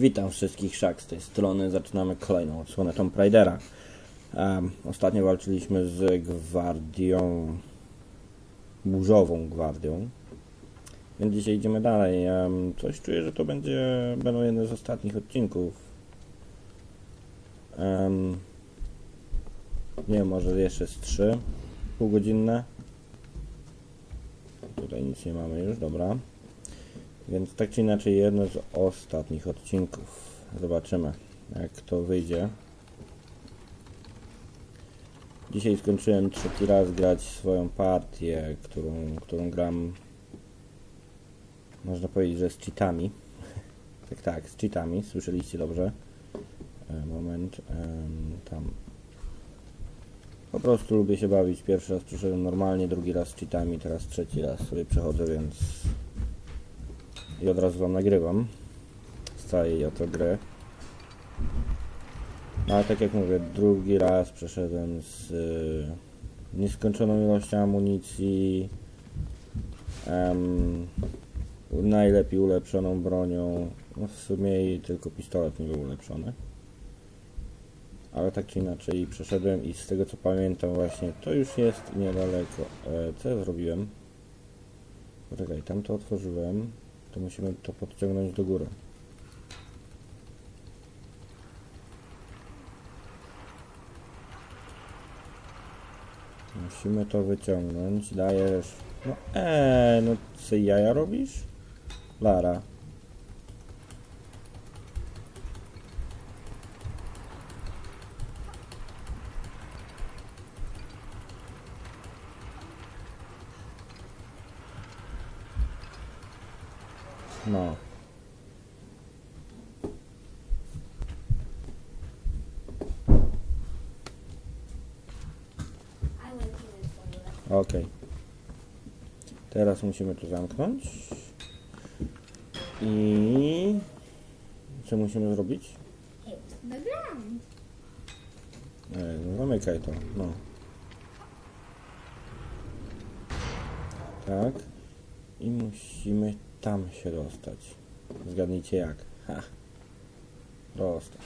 Witam wszystkich szak z tej strony. Zaczynamy kolejną odsłonę Tomb Raidera. Em, ostatnio walczyliśmy z gwardią, burzową gwardią. Więc dzisiaj idziemy dalej. Em, coś czuję, że to będzie, będą jedne z ostatnich odcinków. Em, nie wiem, może jeszcze z trzy półgodzinne. Tutaj nic nie mamy już, dobra. Więc tak czy inaczej jedno z ostatnich odcinków. Zobaczymy jak to wyjdzie. Dzisiaj skończyłem trzeci raz grać swoją partię, którą, którą gram można powiedzieć, że z cheatami. tak, tak, z cheatami, słyszeliście dobrze. E, moment, tam. Po prostu lubię się bawić. Pierwszy raz przyszedłem normalnie, drugi raz z cheatami, teraz trzeci raz sobie przechodzę, więc i od razu wam nagrywam z całej oto gry. No, ale tak jak mówię, drugi raz przeszedłem z y, nieskończoną ilością amunicji, em, najlepiej ulepszoną bronią. No, w sumie tylko pistolet nie był ulepszony. Ale tak czy inaczej przeszedłem i z tego co pamiętam właśnie, to już jest niedaleko. E, co ja zrobiłem? Poczekaj, tam to otworzyłem to musimy to podciągnąć do góry. Musimy to wyciągnąć. Dajesz. No eee, no co jaja robisz? Lara. No. I will do it for you. Okej. Teraz musimy to zamknąć. I... Co musimy zrobić? No zamykaj to, no. Tak. I musimy tam się dostać. Zgadnijcie jak. Ha. Proste.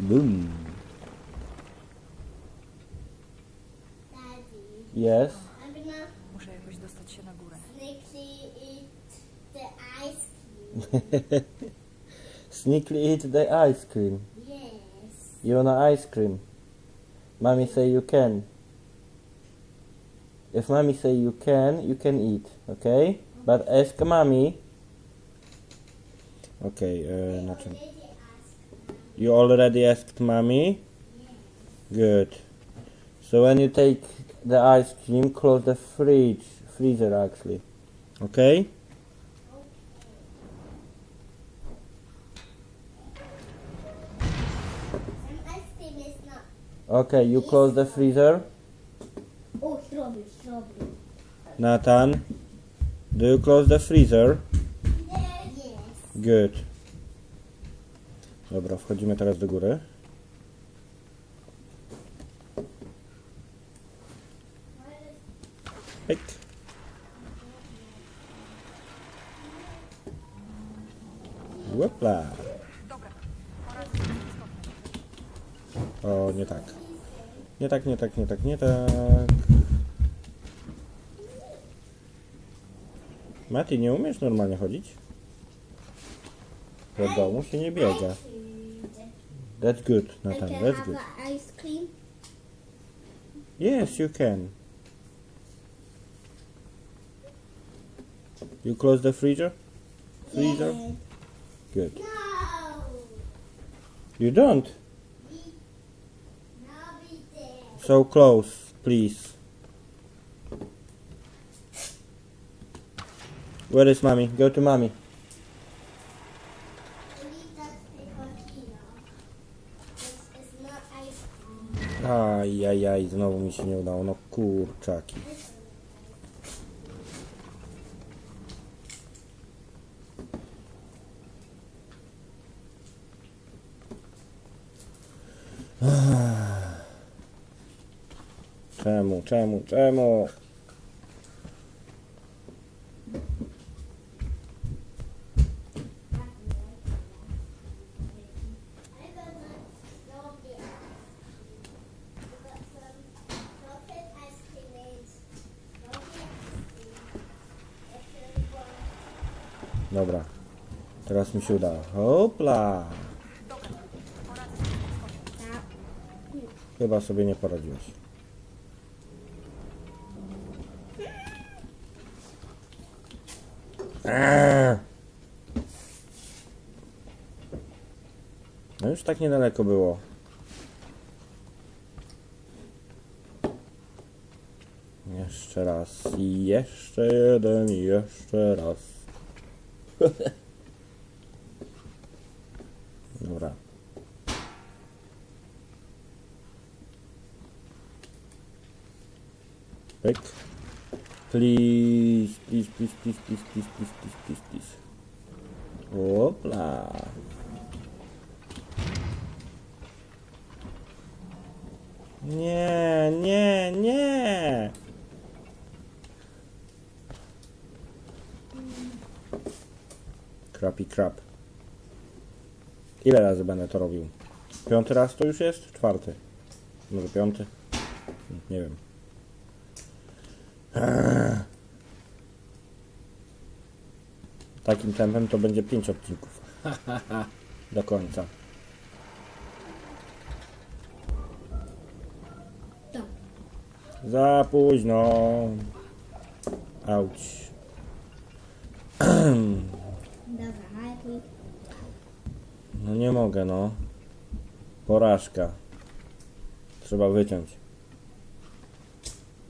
Boom. Daddy, Yes. I'm gonna Muszę jakoś dostać się na górę. sneakily eat the ice cream. Sneakily eat the ice cream. yes. You wanna ice cream? Mommy say you can. If mommy say you can, you can eat, okay? But ask mommy. Okay, uh, asked. You already asked mommy? Good. So when you take the ice cream, close the fridge, freezer actually. Okay? Okay, you close the freezer. Oh, strawberry, strawberry. Nathan, do you close the freezer? Yes. Good. Dobra, wchodzimy teraz do góry. Pyk. Łopla. O, nie tak. Nie tak, nie tak, nie tak, nie tak. Mati, nie umiesz normalnie chodzić? Do domu się nie biega. That's good, Nathan, that's good. the ice cream. Yes, you can. You close the freezer? Freezer? Good. No. You don't? So close, please. Where is mommy? Go to mommy. Ajajaj, znowu mi się nie udało. No kurczaki. czemu, czemu? Dobra. Teraz mi się udało. Hopla! Chyba sobie nie poradziłeś. No już tak niedaleko było. Jeszcze raz. Jeszcze jeden. Jeszcze raz. Dobra. Pyk. Please, please, please, please, please, please, please, please, please, please. Opla. Nie, nie, nie. Crappy crap. Ile razy będę to robił? Piąty raz to już jest? Czwarty. Może piąty? Nie wiem. Takim tempem to będzie 5 odcinków. Do końca. Za późno. Auć. Dobra. No nie mogę, no. Porażka. Trzeba wyciąć.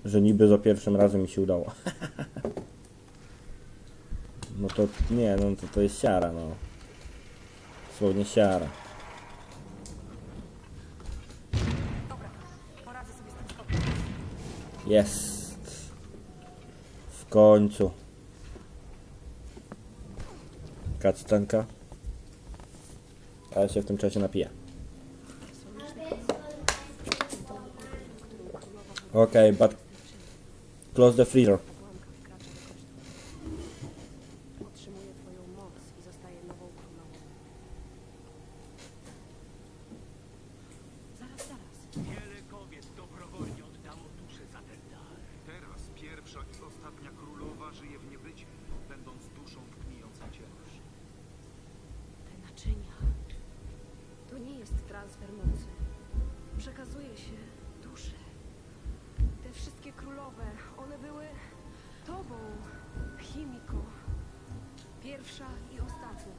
Że niby za pierwszym razem mi się udało. No to nie, no to, to jest siara, no. Słownie siara. Jest. W końcu. Kactanka. Ale się w tym czasie napija. Okay, but close the freezer. Tobą, Chimiko. Pierwsza i ostatnia.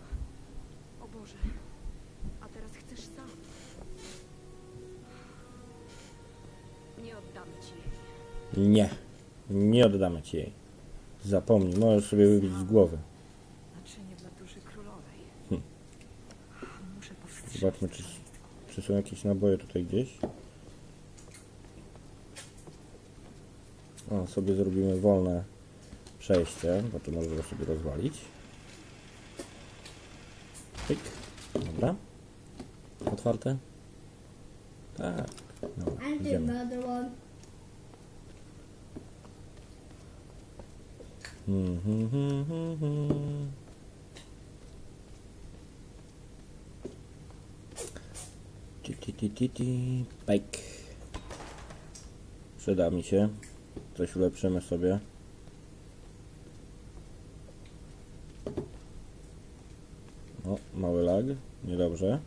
O Boże. A teraz chcesz sam. Nie oddamy ci jej. Nie. Nie oddamy ci jej. Zapomnij, możesz sobie wybić z głowy. Naczynie dla duszy królowej. Hm. Muszę powstrzymać Zobaczmy, czy, czy są jakieś naboje tutaj gdzieś. O, sobie zrobimy wolne przejście, bo to może go sobie rozwalić. Pyk. Dobra. Otwarte? Tak. Dobra, And idziemy. another one. Mhm, mhm, mhm. Ti, ti, ti, ti, ti. Pajk. Przyda mi się. Coś ulepszymy sobie. Niedobrze.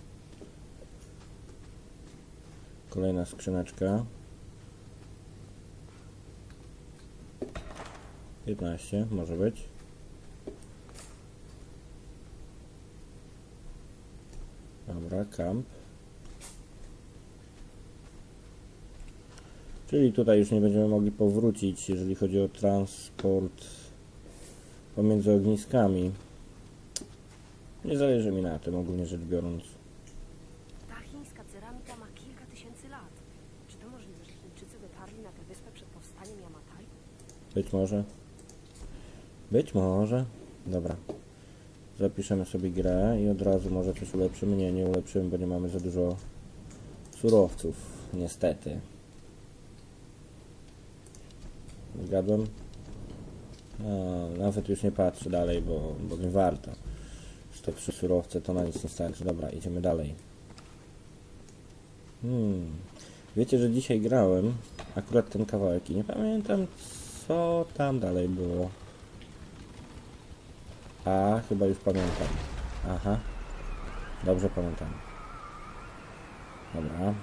Kolejna skrzyneczka. 15 może być. Dobra, kamp. Czyli tutaj już nie będziemy mogli powrócić, jeżeli chodzi o transport pomiędzy ogniskami. Nie zależy mi na tym, ogólnie rzecz biorąc. Ta chińska ceramika ma kilka tysięcy lat. Czy to możliwe, że Chińczycy dotarli na tę wyspę przed powstaniem Yamatai? Być może. Być może. Dobra. Zapiszemy sobie grę i od razu może coś ulepszymy. Nie, nie ulepszymy, bo nie mamy za dużo surowców. Niestety. Zgadłem? A, nawet już nie patrzę dalej, bo, bo nie warto. 103 surowce to na nic nie starczy. Dobra, idziemy dalej. Hmm. Wiecie, że dzisiaj grałem akurat ten kawałek i nie pamiętam co tam dalej było. A, chyba już pamiętam. Aha. Dobrze pamiętam. Dobra.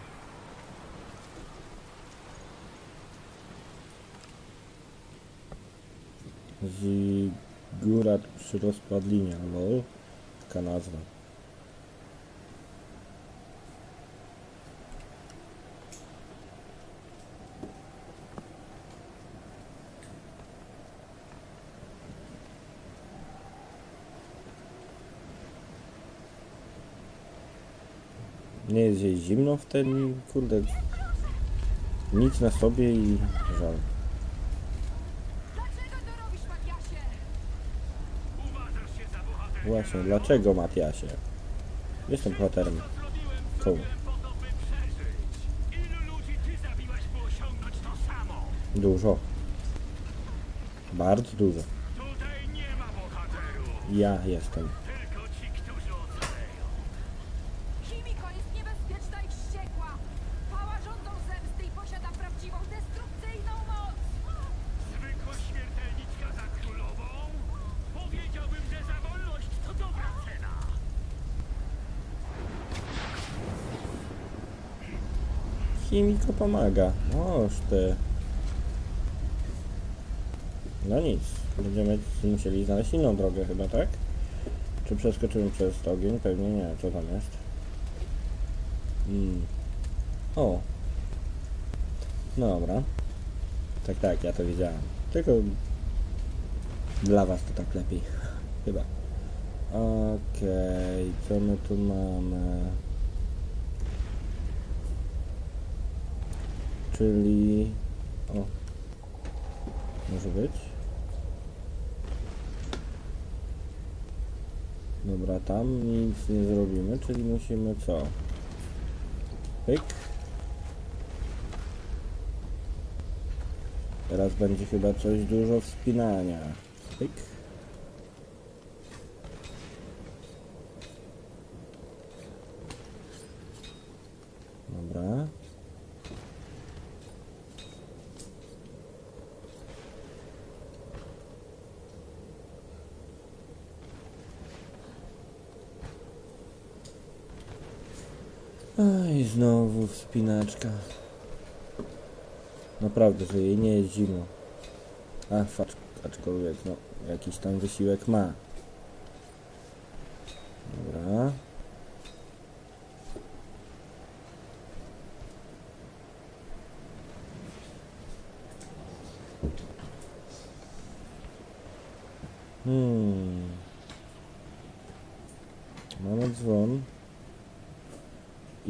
Zigurat przy rozpadlinie, lol. Taka nazwa. Nie jest jej zimno w ten, kurde, nic na sobie i żal. Dlaczego to robisz, Matiasie? Uważasz się za bohatera? Właśnie, dlaczego Matiasie? Jestem bohaterem. Samo? Dużo. Bardzo dużo. Ja jestem. Chimiko pomaga. Oż ty. No nic. Będziemy musieli znaleźć inną drogę chyba, tak? Czy przeskoczymy przez ogień? Pewnie nie. Co tam jest? Mm. O. Dobra. Tak, tak, ja to wiedziałem. Tylko dla was to tak lepiej. Chyba. Okej, co my tu mamy? Czyli... O. Może być? Dobra, tam nic nie zrobimy, czyli musimy co? Pyk. Teraz będzie chyba coś dużo wspinania. Pyk. Dobra. Oj, znowu wspinaczka. Naprawdę, że jej nie jest zimno. A, aczkolwiek, no, jakiś tam wysiłek ma. Dobra. Hmm. Mamy dzwon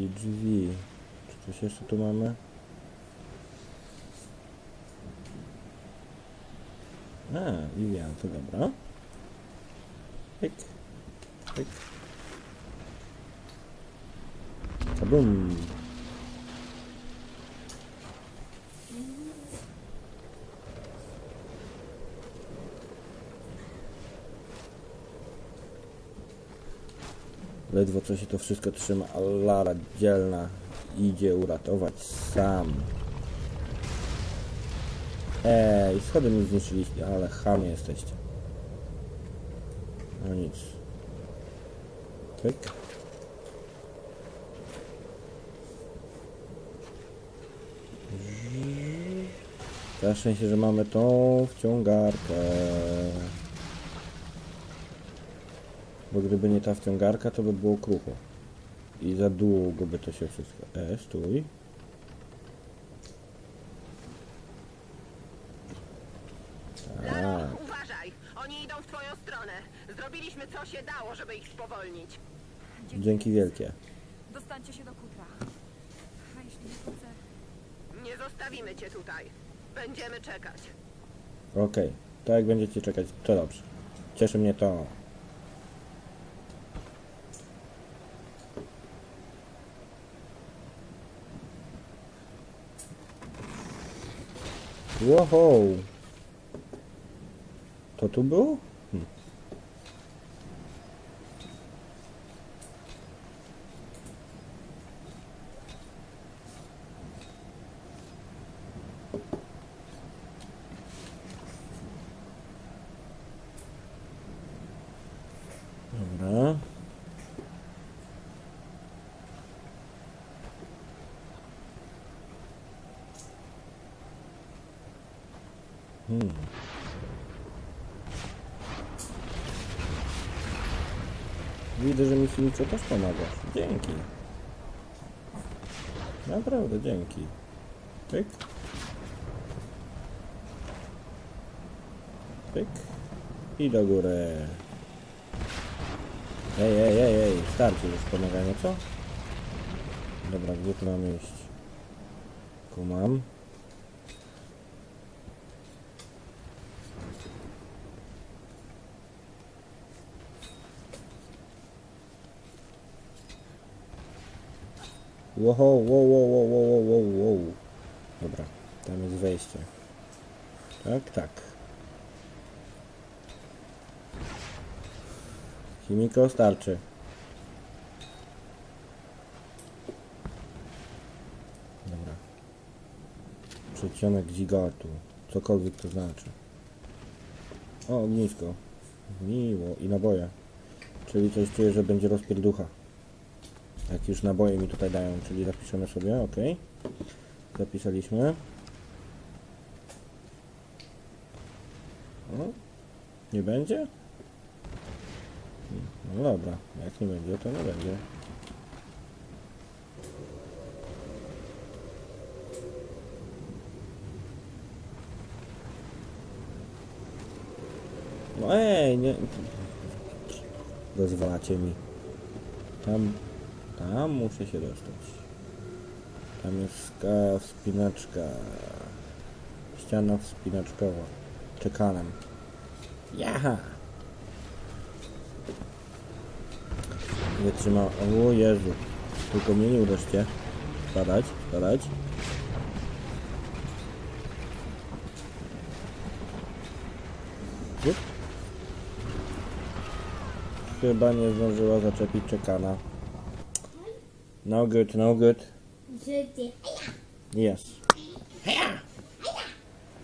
i drzwi. Czy coś jeszcze tu mamy? A, Vivian, to dobra. Pyk. Pyk. Kabum. Ledwo co się to wszystko trzyma, a Lara dzielna idzie uratować sam. Ej, schody mi zniszczyliście, ale chamie jesteście. No nic. Pyk. Na szczęście, że mamy tą wciągarkę. Bo gdyby nie ta wciągarka, to by było krucho. I za długo by to się wszystko... E, stój. Laro, Tak. uważaj! Oni idą w twoją stronę. Zrobiliśmy co się dało, żeby ich spowolnić. Dzięki wielkie. Dostańcie się do kutra. A jeśli nie wrócę? Nie zostawimy cię tutaj. Będziemy czekać. Okej, to jak będziecie czekać, to dobrze. Cieszy mnie to. Wow. To tu było? Hm. Dobra. Hmm. Widzę, że mi Filicio też pomagasz. Dzięki. Naprawdę, dzięki. Pyk. Pyk. I do góry. Ej, ej, ej, ej, starczy już pomagania, co? Dobra, gdzie tu mam iść? Kumam. Wow, wow, wow, wow, wow, wow, wow. Dobra, tam jest wejście. Tak, tak. Chimiko starczy. Dobra. Przedsionek zigatu. Cokolwiek to znaczy. O, ognisko. Miło. I naboje. Czyli coś czuję, że będzie rozpierducha. Jak już naboje mi tutaj dają, czyli zapiszemy sobie, ok. Zapisaliśmy. Nie będzie? No dobra, jak nie będzie, to nie będzie. No ej, nie... Dozwalacie mi. Tam... Tam muszę się dostać. Tam jest wspinaczka. Ściana wspinaczkowa. Czekanem. Jaha! Wytrzyma. O Jezu. Tylko mnie nie uderzcie. Spadać, spadać. Chyba nie zdążyła zaczepić czekana. No good, no good. Yes.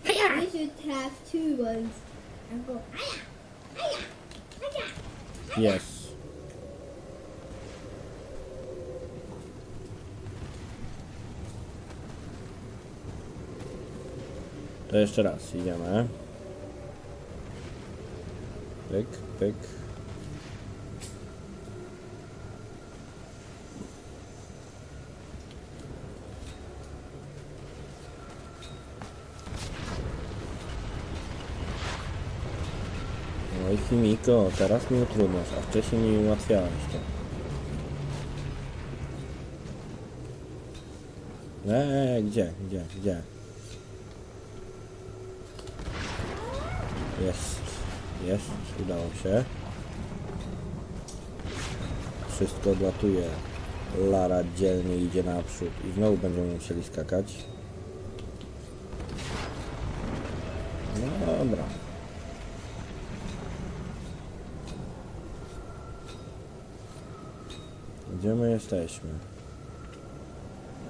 we should have two ones and go. Yes. To jeszcze raz idziemy. Pyk, pyk. I Chimiko, teraz mi utrudniasz, a wcześniej mi ułatwiałeś to. Eee, gdzie, gdzie, gdzie? Jest, jest, udało się. Wszystko odlatuje. Lara dzielnie idzie naprzód i znowu będziemy musieli skakać. No dobra. Gdzie my jesteśmy?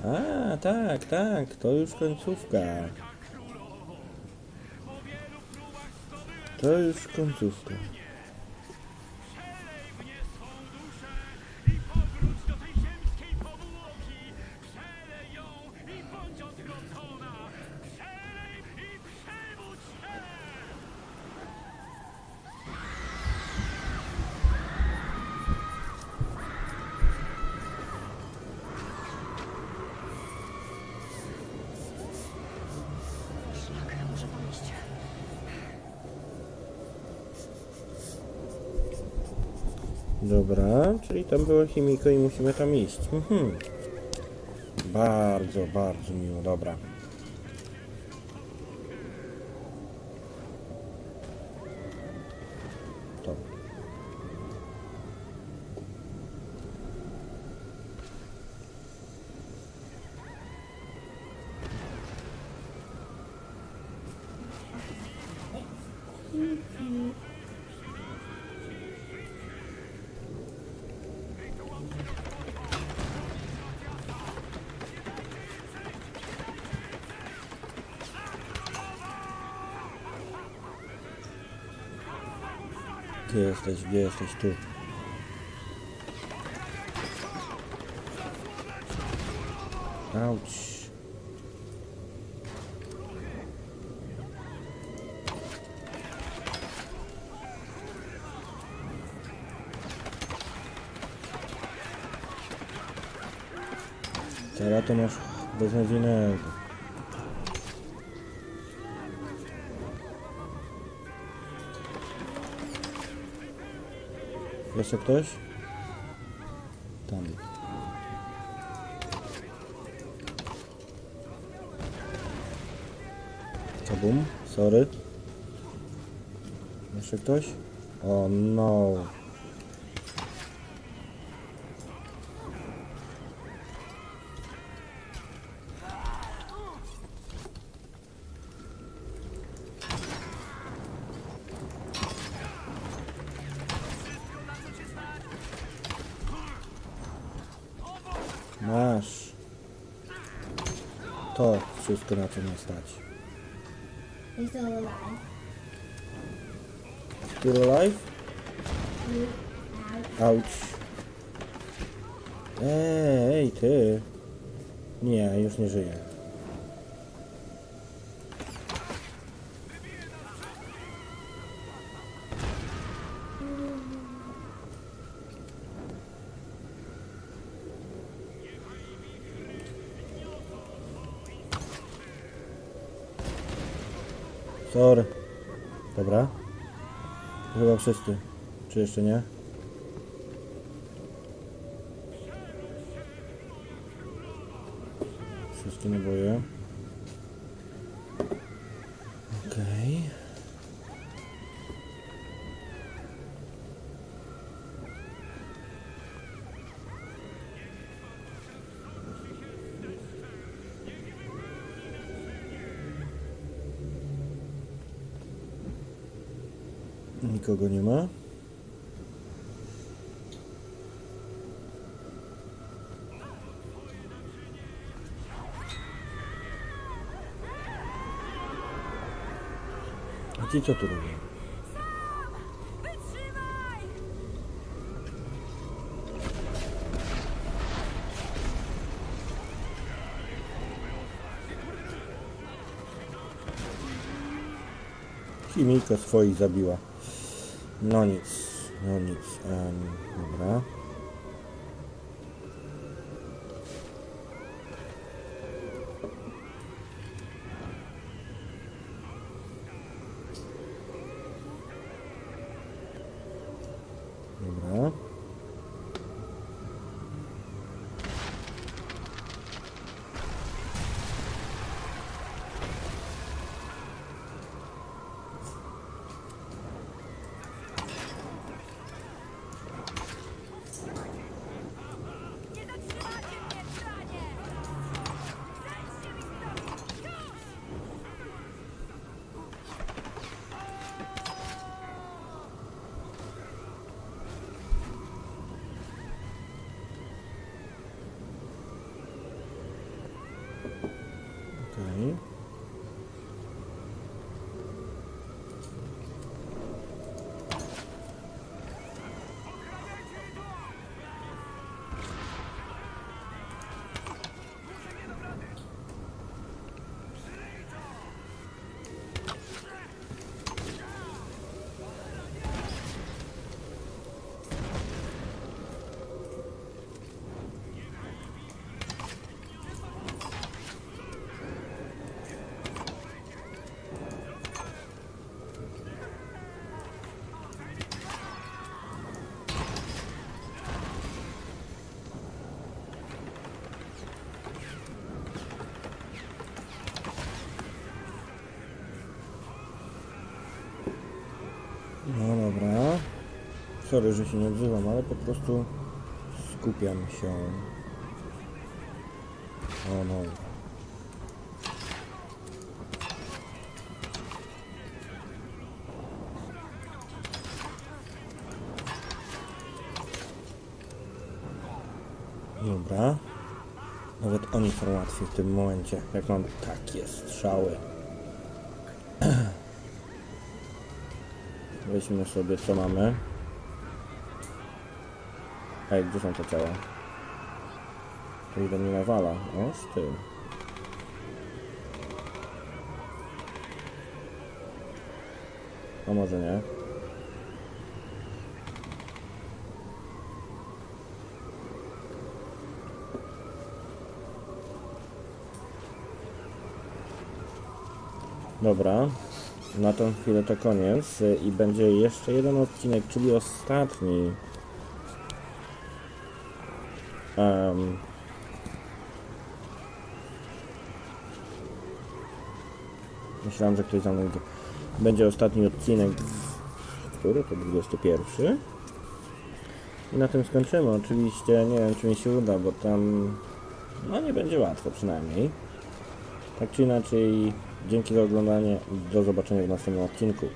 A, tak, tak, to już końcówka. To już końcówka. Tam było chimiko i musimy tam iść. Mhm. Bardzo, bardzo miło, dobra. Ty jesteś, gdzie jesteś? Tu. Auć. Teraz to masz beznadziejnego. Jeszcze ktoś? Tam. Kabum, sorry. Jeszcze ktoś? O no. Masz. To wszystko na co mnie stać. Still alive. Still alive? Auć. Ej, ty. Nie, już nie żyję. Sorry. Dobra. Chyba wszyscy. Czy jeszcze nie? Wszystkie naboje. Okej. Nikogo nie ma. A ci co tu robią? Chimika swoich zabiła. No nic, no nic. Dobra. Dobra. Nie zatrzymacie mnie, tyranie! Zejdźcie mi stąd! Już! Okej. No dobra. Sorry, że się nie odzywam, ale po prostu skupiam się. O no. Dobra. Nawet oni są łatwi w tym momencie, jak mam takie strzały. Weźmy sobie co mamy. Ej, gdzie są te ciała? To ile mnie nawala? O, z tyłu. A może nie? Dobra, na tą chwilę to koniec i będzie jeszcze jeden odcinek, czyli ostatni. Em, myślałem, że ktoś za mną idzie. Będzie ostatni odcinek, który to 21. I na tym skończymy. Oczywiście nie wiem, czy mi się uda, bo tam no nie będzie łatwo przynajmniej. Tak czy inaczej, dzięki za oglądanie. Do zobaczenia w następnym odcinku.